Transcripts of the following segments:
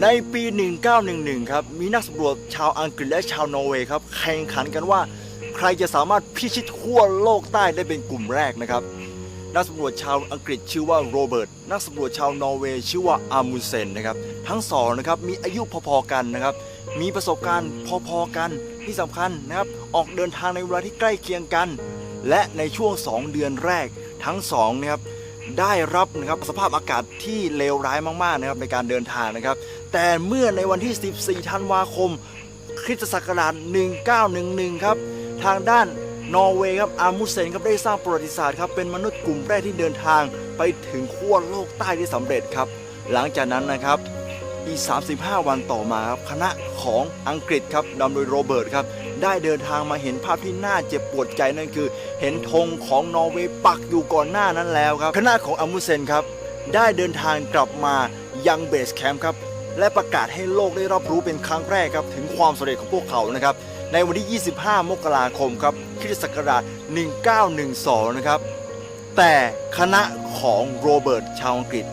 ในปี 1911 ครับ มีนักสำรวจชาวอังกฤษและชาวนอร์เวย์ครับ แข่งขันกันว่า ใครจะสามารถพิชิตขั้วโลกใต้ได้เป็นกลุ่มแรกนะครับ นักสำรวจชาวอังกฤษชื่อว่าโรเบิร์ต นักสำรวจชาวนอร์เวย์ชื่อว่าอามุนเซนนะครับ ทั้งสองนะครับ มีอายุพอๆกันนะครับ มีประสบการณ์พอๆกัน ที่สำคัญนะครับ ออกเดินทางในเวลาที่ใกล้เคียงกัน และในช่วง 2 เดือนแรก ทั้งสองนะครับ ได้รับนะครับสภาพอากาศที่เลวร้ายมากๆนะครับในการเดินทางนะครับ แต่เมื่อในวันที่ 14 ธันวาคม คริสตศักราช 1911 ครับ ทางด้านนอร์เวย์ครับอามุเซนครับได้สร้างประวัติศาสตร์ครับเป็นมนุษย์กลุ่มแรกที่เดินทางไปถึงขั้วโลกใต้ได้สำเร็จครับ หลังจากนั้นนะครับอีก 35 วันต่อมาครับคณะของอังกฤษครับนำโดยโรเบิร์ตครับ ได้เดินทางมาเห็นภาพที่น่าเจ็บปวดใจนั่นคือ เห็นธงของนอร์เวย์ปักอยู่ก่อนหน้านั้นแล้วครับคณะของอามุเซนครับได้เดินทางกลับมายังเบสแคมป์ครับและประกาศให้โลกได้รับรู้เป็นครั้งแรกครับถึงความสำเร็จของพวกเขานะครับในวันที่ 25 มกราคมครับคริสตศักราช 1912 นะครับแต่คณะของโรเบิร์ตชาวอังกฤษ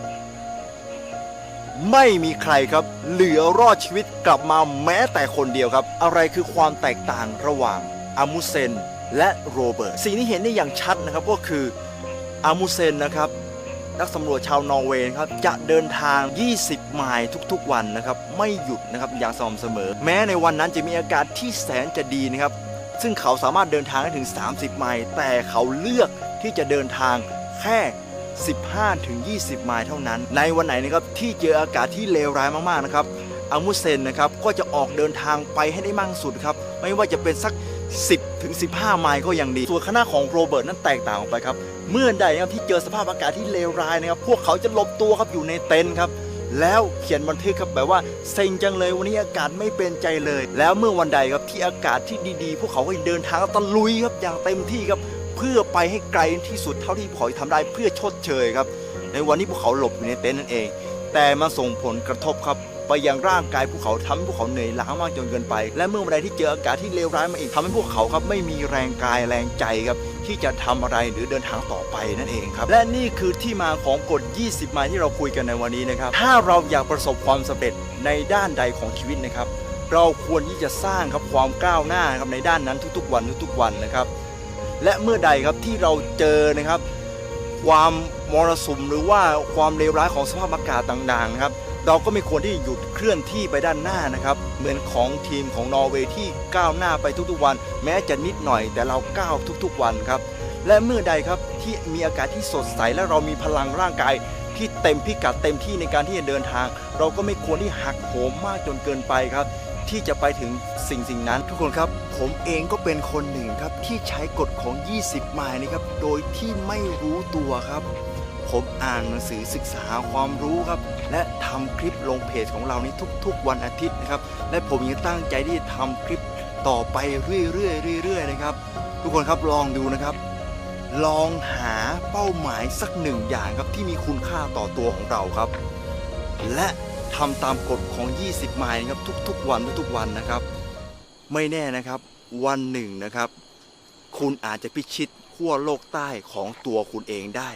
ไม่มีใครครับ เหลือรอดชีวิตกลับมาแม้แต่คนเดียวครับ อะไรคือความแตกต่างระหว่างอามุเซนและโรเบิร์ตสิ่งที่เห็นได้อย่างชัดนะครับก็คืออามุเซนนะครับนักสำรวจชาวนอร์เวย์ครับจะเดินทาง 20 ไมล์ทุกๆ วันนะครับ ไม่หยุดนะครับอย่างสม่ำเสมอ แม้ในวันนั้นจะมีอากาศที่แสนจะดีนะครับ ซึ่งเขาสามารถเดินทางได้ถึง 30 ไมล์แต่เขาเลือกที่จะเดินทางแค่ 15ถึง20 ไมล์เท่านั้น ในวันไหนนะครับที่เจออากาศที่เลวร้ายมากๆนะครับอามุเซนนะครับก็จะออกเดินทางไปให้ได้มากสุดครับไม่ว่าจะเป็นสัก 10ถึง15 ไมล์ก็ยังดี ส่วนคณะของโรเบิร์ตนั้นแตกต่างออกไปครับ เมื่อใดนะครับที่เจอสภาพอากาศที่เลวร้ายนะครับพวกเขาจะหลบตัวครับอยู่ในเต็นท์ครับแล้วเขียนบันทึกครับแบบว่าเซ็งจังเลยวันนี้อากาศไม่เป็นใจเลย แล้วเมื่อวันใดครับที่อากาศที่ดีๆ พวกเขาก็เดินทางตะลุยครับอย่างเต็มที่ครับ เพื่อไปให้ไกลที่สุดเท่าที่พอจะทำได้เพื่อชดเชยครับ ในวันนี้พวกเขาหลบอยู่ในเต็นท์นั่นเอง แต่มาส่งผลกระทบครับไปยังร่างกายพวกเขาทำให้พวกเขาเหนื่อยล้ามากจนเกินไป และเมื่อวันใดที่เจออากาศที่เลวร้ายมาอีกทำให้พวกเขาครับไม่มีแรงกายแรงใจครับที่จะทำอะไรหรือเดินทางต่อไปนั่นเองครับ และนี่คือที่มาของกฎ 20 ไมล์ที่เราคุยกันในวันนี้นะครับ ถ้าเราอยากประสบความสำเร็จในด้านใดของชีวิตนะครับ เราควรที่จะสร้างครับความก้าวหน้าครับในด้านนั้นทุกๆ วันทุกๆวันนะครับ และเมื่อใดครับที่เราเจอนะครับ ความมรสุมหรือว่าความเลวร้ายของสภาพอากาศต่างๆนะครับ เราก็ไม่ควรที่จะหยุดเคลื่อนที่ไปด้านหน้านะครับ เหมือนของทีมของนอร์เวย์ที่ก้าวหน้าไปทุกๆวัน แม้จะนิดหน่อยแต่เราก้าวทุกๆวันครับและเมื่อใดครับที่มีอากาศที่สดใสและเรามีพลังร่างกายที่เต็มพิกัดเต็มที่ในการที่จะเดินทาง เราก็ไม่ควรที่หักโหมมากจนเกินไปครับ ที่จะไปถึงสิ่งสิ่งนั้น ทุกคนครับ ผมเองก็เป็นคนหนึ่งครับที่ใช้กฎของ 20 ไมล์นะครับ โดยที่ไม่รู้ตัวครับ ผมอ่านหนังสือศึกษาความรู้ครับ และทำคลิปลงเพจของเรานี้ทุก ๆ วันอาทิตย์นะครับ และผมยังตั้งใจที่จะทำคลิปต่อไปเรื่อยๆเรื่อยๆนะครับ ทุกคนครับลองดูนะครับลองหาเป้าหมายสักหนึ่งอย่างครับที่มีคุณค่าต่อตัวของเราครับ และ ทำตามกฎของ 20 ไมล์นะครับทุกๆ วันทุกๆวันนะครับ ไม่แน่นะครับวันหนึ่งนะครับ คุณอาจจะพิชิตขั้วโลกใต้ของตัวคุณเองได้